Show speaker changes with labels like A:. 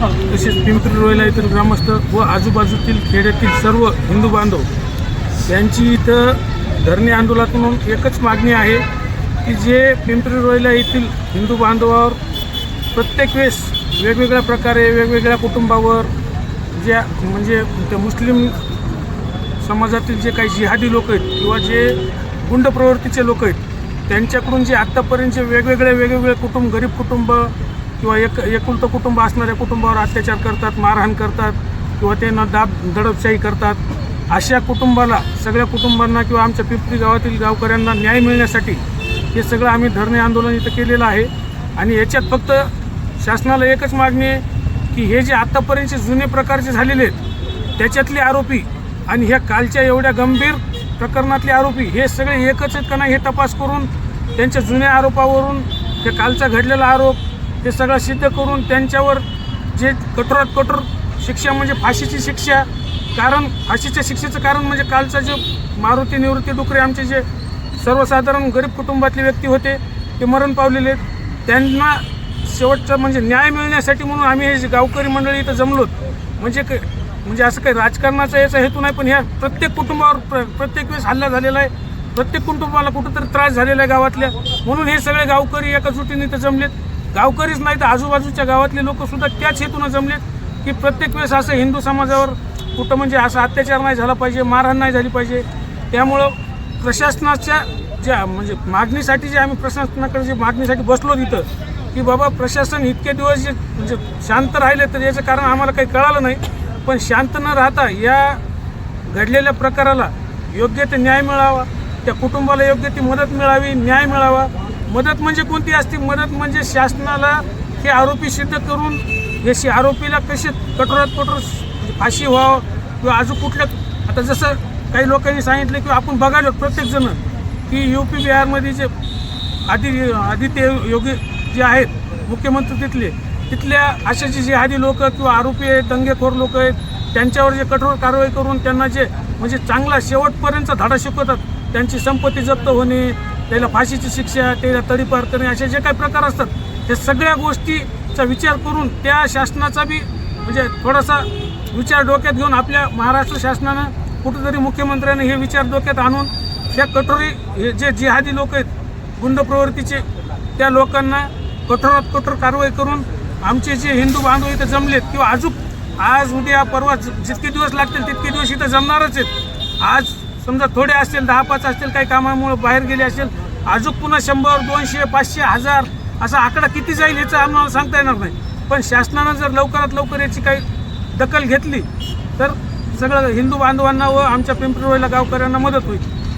A: तसेच पिंपरी रोयला येथील ग्रामस्थ व आजूबाजूतील खेड्यातील सर्व हिंदू बांधव यांची इथं धरणे आंदोलनातून एकच मागणी आहे की जे पिंपरी रोयला येथील हिंदू बांधवावर प्रत्येक वेळेस वेगवेगळ्या प्रकारे वेगवेगळ्या कुटुंबावर ज्या म्हणजे त्या मुस्लिम समाजातील जे काही जिहादी लोक आहेत किंवा जे गुंड प्रवृत्तीचे लोक आहेत त्यांच्याकडून जे आत्तापर्यंतचे वेगवेगळे वेगवेगळे कुटुंब गरीब कुटुंब किंवा एक एकुलतं कुटुंब असणाऱ्या कुटुंबावर अत्याचार करतात मारहाण करतात किंवा त्यांना दाब दडपशाही करतात अशा कुटुंबाला सगळ्या कुटुंबांना किंवा आमच्या पिंपरी गावातील गावकऱ्यांना न्याय मिळण्यासाठी हे सगळं आम्ही धरणे आंदोलन इथं केलेलं आहे. आणि याच्यात फक्त शासनाला एकच मागणी आहे की हे जे आत्तापर्यंतचे जुने प्रकारचे झालेले आहेत त्याच्यातले आरोपी आणि ह्या कालच्या एवढ्या गंभीर प्रकरणातले आरोपी हे सगळे एकच आहेत का नाही हे तपास करून त्यांच्या जुन्या आरोपावरून त्या कालचा घडलेला आरोप ते सगळं सिद्ध करून त्यांच्यावर जे कठोरात कठोर शिक्षा म्हणजे फाशीची शिक्षा कारण फाशीच्या शिक्षेचं कारण म्हणजे कालचा जे मारुती निवृत्ती डुकरे आमचे जे सर्वसाधारण गरीब कुटुंबातले व्यक्ती होते ते मरण पावलेले आहेत. त्यांना शेवटचा म्हणजे न्याय मिळण्यासाठी म्हणून आम्ही हे जे गावकरी मंडळी इथं जमलोत म्हणजे क म्हणजे असं काही राजकारणाचा याचा हेतू नाही पण ह्या प्रत्येक कुटुंबावर प्र प्रत्येक वेळेस हल्ला झालेला आहे. प्रत्येक कुटुंबाला कुठंतरी त्रास झालेला आहे गावातल्या. म्हणून हे सगळे गावकरी एका जुटीने इथं जमलेत. गावकरीच नाही तर आजूबाजूच्या गावातले लोकसुद्धा त्याच हेतूनं जमलेत की प्रत्येक वेळेस असं हिंदू समाजावर कुठं म्हणजे असा अत्याचार नाही झाला पाहिजे मारहाण नाही झाली पाहिजे. त्यामुळं प्रशासनाच्या ज्या म्हणजे मागणीसाठी जे आम्ही प्रशासनाकडे जे मागणीसाठी बसलो तिथं की बाबा प्रशासन इतके दिवस जे म्हणजे शांत राहिले तर याचं कारण आम्हाला काही कळालं नाही. पण शांत न राहता या घडलेल्या प्रकाराला योग्य ते न्याय मिळावा त्या कुटुंबाला योग्य ती मदत मिळावी न्याय मिळावा मदत म्हणजे कोणती असते? मदत म्हणजे शासनाला हे आरोपी सिद्ध करून याशी आरोपीला कसे कठोरात कठोर फाशी व्हावं किंवा अजून कुठल्या आता जसं काही लोकांनी सांगितलं की आपण बघायला प्रत्येकजण की यू पी बिहारमध्ये जे आदि आदित्य योगी जे आहेत मुख्यमंत्री तिथले तिथल्या अशाचे जे आदी लोक किंवा आरोपी आहेत दंगेखोर लोक आहेत त्यांच्यावर जे कठोर कारवाई करून त्यांना जे म्हणजे चांगला शेवटपर्यंत धडा शिकवतात त्यांची संपत्ती जप्त होणे त्याला फाशीची शिक्षा त्याला तडीपार करणे असे जे काही प्रकार असतात त्या सगळ्या गोष्टीचा विचार करून त्या शासनाचा बी म्हणजे थोडासा विचार डोक्यात घेऊन आपल्या महाराष्ट्र शासनानं कुठेतरी मुख्यमंत्र्यांनी हे विचार डोक्यात आणून त्या कठोरी हे जे जिहादी लोक आहेत गुंड प्रवृत्तीचे त्या लोकांना कठोरात कठोर कारवाई करून आमचे जे हिंदू बांधव इथं जमलेत किंवा अजून आज उद्या परवा जितके दिवस लागतील तितके दिवस इथं जमणारच आहेत. आज समजा थोडे असतील दहा पाच असतील काही कामामुळे बाहेर गेले असेल अजून पुन्हा शंभर दोनशे पाचशे हजार असा आकडा किती जाईल याचं आम्हाला सांगता येणार नाही. पण शासनानं जर लवकरात लवकर याची काही दखल घेतली तर सगळं हिंदू बांधवांना व आमच्या पिंपरी गावकऱ्यांना मदत होईल.